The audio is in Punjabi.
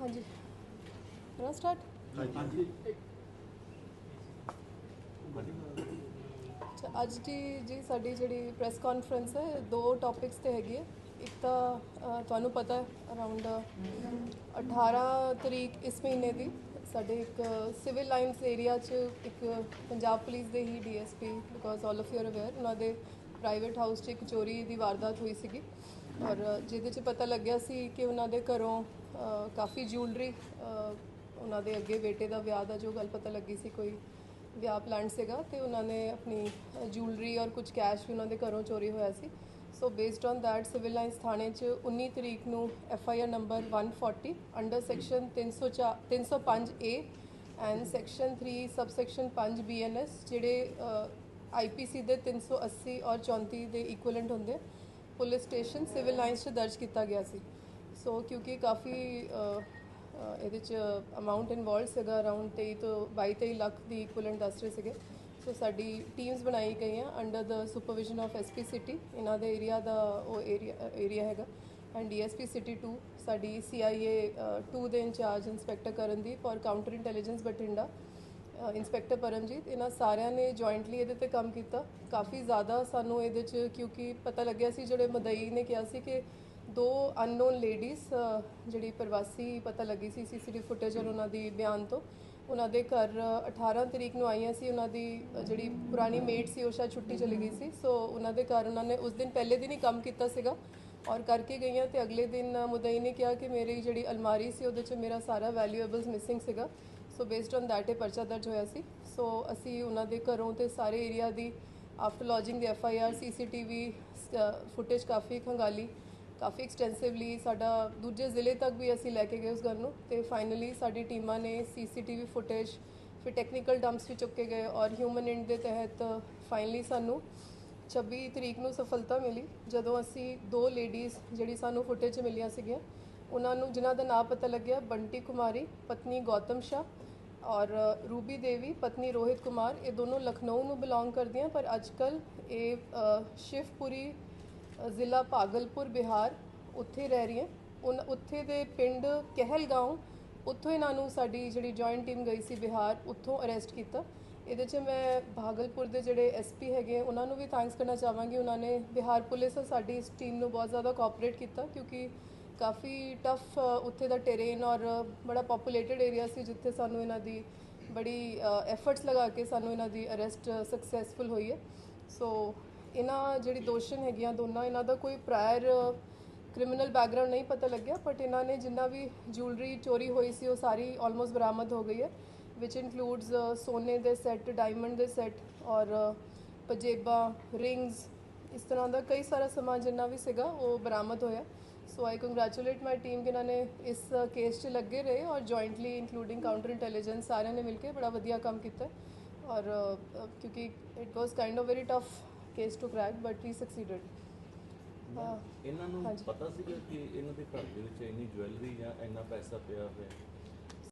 ਹਾਂਜੀ। ਕਰਾਂ ਸਟਾਰਟ ਹਾਂਜੀ। ਅੱਛਾ ਅੱਜ ਦੀ ਜੀ ਸਾਡੀ ਜਿਹੜੀ ਪ੍ਰੈਸ ਕਾਨਫਰੰਸ ਹੈ ਦੋ ਟੌਪਿਕਸ ਤੇ ਹੈਗੀ ਹੈ। ਇੱਕ ਤਾਂ ਤੁਹਾਨੂੰ ਪਤਾ ਹੈ ਅਰਾਊਂਡ 18 ਤਰੀਕ ਇਸ ਮਹੀਨੇ ਦੀ ਸਾਡੇ ਇੱਕ ਸਿਵਲ ਲਾਈਨਸ ਏਰੀਆ 'ਚ ਇੱਕ ਪੰਜਾਬ ਪੁਲਿਸ ਦੇ ਹੀ DSP because all of you are aware ਉਹਨਾਂ ਦੇ ਪ੍ਰਾਈਵੇਟ ਹਾਊਸ 'ਚ ਇੱਕ ਚੋਰੀ ਦੀ ਵਾਰਦਾਤ ਹੋਈ ਸੀਗੀ। ਔਰ ਜਿਹਦੇ 'ਚ ਪਤਾ ਲੱਗਿਆ ਸੀ ਕਿ ਉਹਨਾਂ ਦੇ ਘਰੋਂ ਕਾਫੀ ਜੁਐਲਰੀ ਉਹਨਾਂ ਦੇ ਅੱਗੇ ਬੇਟੇ ਦਾ ਵਿਆਹ ਦਾ ਜੋ ਗੱਲ ਪਤਾ ਲੱਗੀ ਸੀ, ਕੋਈ ਵਿਆਹ ਪਲਾਨ ਸੀਗਾ ਤੇ ਉਹਨਾਂ ਨੇ ਆਪਣੀ ਜੁਐਲਰੀ ਔਰ ਕੁਝ ਕੈਸ਼ ਵੀ ਉਹਨਾਂ ਦੇ ਘਰੋਂ ਚੋਰੀ ਹੋਇਆ ਸੀ। So based on that civil lines ਥਾਣੇ 'ਚ 19 ਤਰੀਕ ਨੂੰ F I R number 140 under section 304 305 A and section 3 sub section 5 B N S ਜਿਹੜੇ ਆਈਪੀਸੀ ਦੇ 380 ਔਰ 34 ਦੇ ਇਕੁਇਵਲੈਂਟ ਹੁੰਦੇ ਪੁਲਿਸ ਸਟੇਸ਼ਨ ਸਿਵਲ ਲਾਈਨਸ 'ਚ ਦਰਜ ਕੀਤਾ ਗਿਆ ਸੀ। ਸੋ ਕਿਉਂਕਿ ਕਾਫੀ ਇਹਦੇ ਚ ਅਮਾਉਂਟ ਇਨਵੋਲਵ ਸੀਗਾ ਅਰਾਊਂਡ 23 ਤੋਂ 22 23 ਲੱਖ ਦੀ ਇਕੁਇਵਲੈਂਟ ਦੱਸ ਰਹੇ ਸੀਗੇ। ਸੋ ਸਾਡੀ ਟੀਮਸ ਬਣਾਈ ਗਈਆਂ ਅੰਡਰ ਦਾ ਸੁਪਰਵਿਜ਼ਨ ਆਫ ਐਸਪੀ ਸਿਟੀ ਇਹਨਾਂ ਦੇ ਏਰੀਆ ਦਾ ਉਹ ਏਰੀਆ ਏਰੀਆ ਹੈਗਾ। ਐਂਡ ਡੀਐਸਪੀ ਸਿਟੀ 2 ਸਾਡੀ ਸੀਆਈਏ 2 ਦੇ ਇੰਚਾਰਜ ਇੰਸਪੈਕਟਰ ਕਰਨਦੀਪ ਔਰ counter intelligence Bathinda. Inspector Paramjit ਇਹਨਾਂ ਸਾਰਿਆਂ ਨੇ ਜੁਆਇੰਟਲੀ ਇਹਦੇ ਤੇ ਕੰਮ ਕੀਤਾ। ਕਾਫੀ ਜ਼ਿਆਦਾ ਸਾਨੂੰ ਇਹਦੇ ਚ ਕਿਉਂਕਿ ਪਤਾ ਲੱਗਿਆ ਸੀ ਜਿਹੜੇ ਮਦਈ ਨੇ ਕਿਹਾ ਸੀ ਕਿ ਦੋ ਅਨਨੋਨ ਲੇਡੀਜ਼ ਜਿਹੜੀ ਪ੍ਰਵਾਸੀ ਪਤਾ ਲੱਗੀ ਸੀ ਸੀਸੀਟੀਵੀ ਫੁਟੇਜ ਔਰ ਉਹਨਾਂ ਦੀ ਬਿਆਨ ਤੋਂ। ਉਹਨਾਂ ਦੇ ਘਰ ਅ, 18 ਤਰੀਕ ਨੂੰ ਆਈਆਂ ਸੀ ਉਹਨਾਂ ਦੀ ਜਿਹੜੀ ਪੁਰਾਣੀ ਮੇਟ ਸੀ ਉਹ ਸ਼ਾਇਦ ਛੁੱਟੀ ਚਲੀ ਗਈ ਸੀ। ਸੋ ਉਹਨਾਂ ਦੇ ਘਰ ਉਹਨਾਂ ਨੇ ਉਸ ਦਿਨ ਪਹਿਲੇ ਦਿਨ ਹੀ ਕੰਮ ਕੀਤਾ ਸੀਗਾ। ਔਰ ਕਰਕੇ ਗਈਆਂ ਤੇ ਅਗਲੇ ਦਿਨ ਮੁਦਈ ਨੇ ਕਿਹਾ ਕਿ ਮੇਰੀ ਜਿਹੜੀ ਅਲਮਾਰੀ ਸੀ ਉਹਦੇ ਚ ਮੇਰਾ ਸਾਰਾ ਵੈਲਿਊਏਬਲਸ ਮਿਸਿੰਗ ਸੀਗਾ। ਸੋ ਬੇਸਡ ਔਨ ਦੈਟ ਇਹ ਪਰਚਾ ਦਰਜ ਹੋਇਆ ਸੀ। ਸੋ ਅਸੀਂ ਉਹਨਾਂ ਦੇ ਘਰੋਂ ਤੇ ਸਾਰੇ ਏਰੀਆ ਦੀ after lodging the F I R CCTV footage ਕਾਫੀ ਖੰਗਾਲੀ। ਕਾਫੀ ਐਕਸਟੈਂਸਿਵਲੀ ਸਾਡਾ ਦੂਜੇ ਜ਼ਿਲ੍ਹੇ ਤੱਕ ਵੀ ਅਸੀਂ ਲੈ ਕੇ ਗਏ ਉਸ ਗੱਲ ਨੂੰ। ਤੇ ਫਾਈਨਲੀ ਸਾਡੀ ਟੀਮਾਂ ਨੇ ਸੀਸੀਟੀਵੀ ਫੁਟੇਜ ਫਿਰ ਟੈਕਨੀਕਲ ਡੰਪਸ ਵੀ ਚੁੱਕੇ ਗਏ ਔਰ ਹਿਊਮਨ ਇੰਡ ਦੇ ਤਹਿਤ ਫਾਈਨਲੀ ਸਾਨੂੰ 26 ਤਰੀਕ ਨੂੰ ਸਫਲਤਾ ਮਿਲੀ। ਜਦੋਂ ਅਸੀਂ ਦੋ ਲੇਡੀਜ਼ ਜਿਹੜੀ ਸਾਨੂੰ ਫੁਟੇਜ ਮਿਲੀਆਂ ਸੀਗੀਆਂ, ਉਹਨਾਂ ਨੂੰ ਜਿਨ੍ਹਾਂ ਦਾ ਨਾਮ ਪਤਾ ਲੱਗਿਆ, ਬੰਟੀ ਕੁਮਾਰੀ, ਪਤਨੀ ਗੌਤਮ ਸ਼ਾ ਔਰ ਰੂਬੀ ਦੇਵੀ, ਪਤਨੀ ਰੋਹਿਤ ਕੁਮਾਰ, ਇਹ ਦੋਨੋਂ ਲਖਨਊ ਨੂੰ ਬਿਲੋਂਗ ਕਰਦੀਆਂ, ਪਰ ਅੱਜਕੱਲ ਇਹ ਸ਼ਿਵਪੁਰੀ ਜ਼ਿਲ੍ਹਾ ਭਾਗਲਪੁਰ, ਬਿਹਾਰ ਉੱਥੇ ਰਹਿ ਰਹੀਆਂ। ਉਨ, ਉੱਥੇ ਦੇ ਪਿੰਡ ਕਹਿਲਗਾঁव ਉੱਥੋਂ ਇਹਨਾਂ ਨੂੰ ਸਾਡੀ ਜਿਹੜੀ ਜੁਆਇੰਟ ਟੀਮ ਗਈ ਸੀ ਬਿਹਾਰ, ਉੱਥੋਂ ਅਰੈਸਟ ਕੀਤਾ। ਇਹਦੇ 'ਚ ਮੈਂ ਭਾਗਲਪੁਰ ਦੇ ਜਿਹੜੇ ਐਸਪੀ ਹੈਗੇ ਉਹਨਾਂ ਨੂੰ ਵੀ ਥੈਂਕਸ ਕਰਨਾ ਚਾਹਾਂਗੀ। ਉਹਨਾਂ ਨੇ ਬਿਹਾਰ ਪੁਲਿਸ ਸਾਡੀ ਇਸ ਟੀਮ ਨੂੰ ਬਹੁਤ ਜ਼ਿਆਦਾ ਕੋਆਪਰੇਟ ਕੀਤਾ, ਕਿਉਂਕਿ ਕਾਫੀ ਟਫ ਉੱਥੇ ਦਾ ਟੈਰੇਨ ਔਰ ਬੜਾ ਪੋਪੂਲੇਟਡ ਏਰੀਆ ਸੀ, ਜਿੱਥੇ ਸਾਨੂੰ ਇਹਨਾਂ ਦੀ ਬੜੀ ਐਫਰਟਸ ਲਗਾ ਕੇ ਸਾਨੂੰ ਇਹਨਾਂ ਦੀ ਅਰੈਸਟ ਸਕਸੈਸਫੁਲ ਹੋਈ ਹੈ। ਸੋ ਇਹਨਾਂ ਜਿਹੜੀ ਦੋਸ਼ਣ ਹੈਗੀਆਂ ਦੋਨਾਂ, ਇਹਨਾਂ ਦਾ ਕੋਈ ਪ੍ਰਾਇਰ ਕ੍ਰਿਮੀਨਲ ਬੈਕਗ੍ਰਾਉਂਡ ਨਹੀਂ ਪਤਾ ਲੱਗਿਆ ਬਟ ਇਹਨਾਂ ਨੇ ਜਿੰਨਾ ਵੀ ਜੁਐਲਰੀ ਚੋਰੀ ਹੋਈ ਸੀ, ਉਹ ਸਾਰੀ ਆਲਮੋਸਟ ਬਰਾਮਦ ਹੋ ਗਈ ਹੈ ਵਿਚ ਇਨਕਲੂਡਸ ਸੋਨੇ ਦੇ ਸੈੱਟ ਡਾਇਮੰਡ ਦੇ ਸੈੱਟ ਔਰ ਪਜੇਬਾਂ ਰਿੰਗਸ ਇਸ ਤਰ੍ਹਾਂ ਦਾ ਕਈ ਸਾਰਾ ਸਮਾਨ ਜਿੰਨਾ ਵੀ ਸੀਗਾ, ਉਹ ਬਰਾਮਦ ਹੋਇਆ। ਸੋ ਆਈ ਕੰਗ੍ਰੈਚੁਲੇਟ ਮਾਈ ਟੀਮ ਕਿ ਇਹਨਾਂ ਨੇ ਇਸ ਕੇਸ 'ਚ ਲੱਗੇ ਰਹੇ ਔਰ ਜੁਆਇੰਟਲੀ ਇਨਕਲੂਡਿੰਗ ਕਾਊਂਟਰ ਇੰਟੈਲੀਜੈਂਸ ਸਾਰਿਆਂ ਨੇ ਮਿਲ ਕੇ ਬੜਾ ਵਧੀਆ ਕੰਮ ਕੀਤਾ ਔਰ ਕਿਉਂਕਿ it was kind of very tough case to crack but we succeeded ਇਹਨਾਂ ਨੂੰ। ਪਤਾ ਸੀਗਾ ਕਿ ਇਹਨਾਂ ਦੇ ਘਰ ਦੇ ਵਿੱਚ ਇੰਨੀ ਜੁਐਲਰੀ ਜਾਂ ਇੰਨਾ ਪੈਸਾ ਪਿਆ ਹੋਇਆ